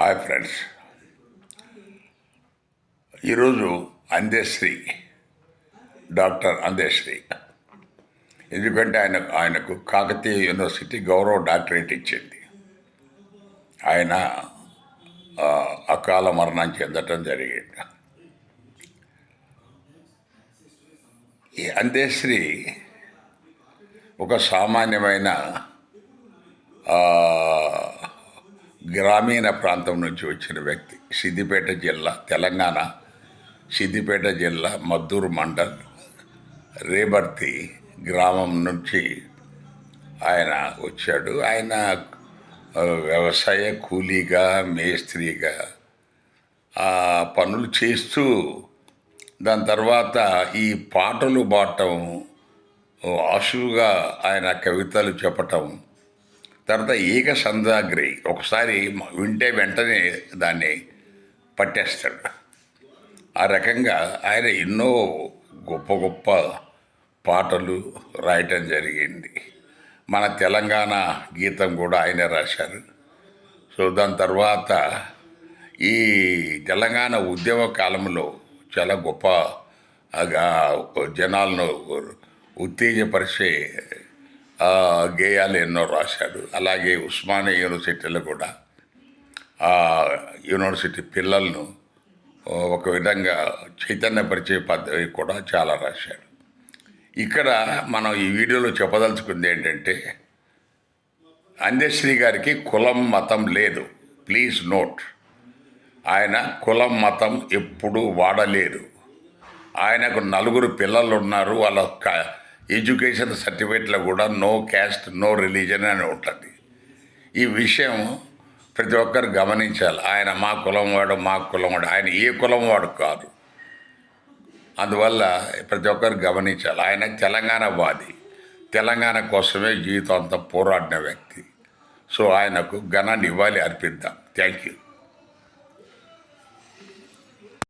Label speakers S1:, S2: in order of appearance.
S1: Hi friends. ఈరోజు Ande Sri doctor Ande Sri. ఎందుకంటే ఆయన ఆయనకు కాకతీయ యూనివర్సిటీ గౌరవ డాక్టరేట్ ఇచ్చింది. ఆయన అకాల మరణం చెందటం జరిగింది. ఈ అందేశ్రీ ఒక సామాన్యమైన గ్రామీణ ప్రాంతం నుంచి వచ్చిన వ్యక్తి సిద్దిపేట జిల్లా తెలంగాణ సిద్దిపేట జిల్లా మద్దూరు మండల్ రేబర్తి గ్రామం నుంచి ఆయన వచ్చాడు. ఆయన వ్యవసాయ కూలీగా మేస్త్రిగా ఆ పనులు చేస్తూ దాని తర్వాత ఈ పాటలు పాడటం ఆశువుగా ఆయన కవితలు చెప్పటం తర్వాత ఈక సందాగ్రి ఒకసారి వింటే వెంటనే దాన్ని పట్టేస్తాడు. ఆ రకంగా ఆయన ఎన్నో గొప్ప గొప్ప పాటలు రాయటం జరిగింది. మన తెలంగాణ గీతం కూడా ఆయనే రాశారు. సో దాని తర్వాత ఈ తెలంగాణ ఉద్యమ కాలంలో చాలా గొప్ప జనాలను ఉత్తేజపరిచే గేయాలు ఎన్నో రాశాడు. అలాగే ఉస్మానియా యూనివర్సిటీలో కూడా ఆ యూనివర్సిటీ పిల్లలను ఒక విధంగా చైతన్యపరిచే పద్ధతి కూడా చాలా రాశాడు. ఇక్కడ మనం ఈ వీడియోలో చెప్పదలుచుకుంది ఏంటంటే అందశ్రీ గారికి కులం మతం లేదు. ప్లీజ్ నోట్ ఆయన కులం మతం ఎప్పుడూ వాడలేదు. ఆయనకు నలుగురు పిల్లలు ఉన్నారు వాళ్ళ ఎడ్యుకేషన్ సర్టిఫికేట్లో కూడా నో క్యాస్ట్ నో రిలీజన్ అని ఉంటుంది. ఈ విషయం ప్రతి ఒక్కరు గమనించాలి. ఆయన మా కులం వాడు మా కులం వాడు. ఆయన ఏ కులం వాడు కాదు. అందువల్ల ప్రతి ఒక్కరు గమనించాలి. ఆయన తెలంగాణ వాది. తెలంగాణ కోసమే జీవితం అంతా పోరాడిన వ్యక్తి. సో ఆయనకు ఘన నివాళి అర్పిద్దాం. Thank you.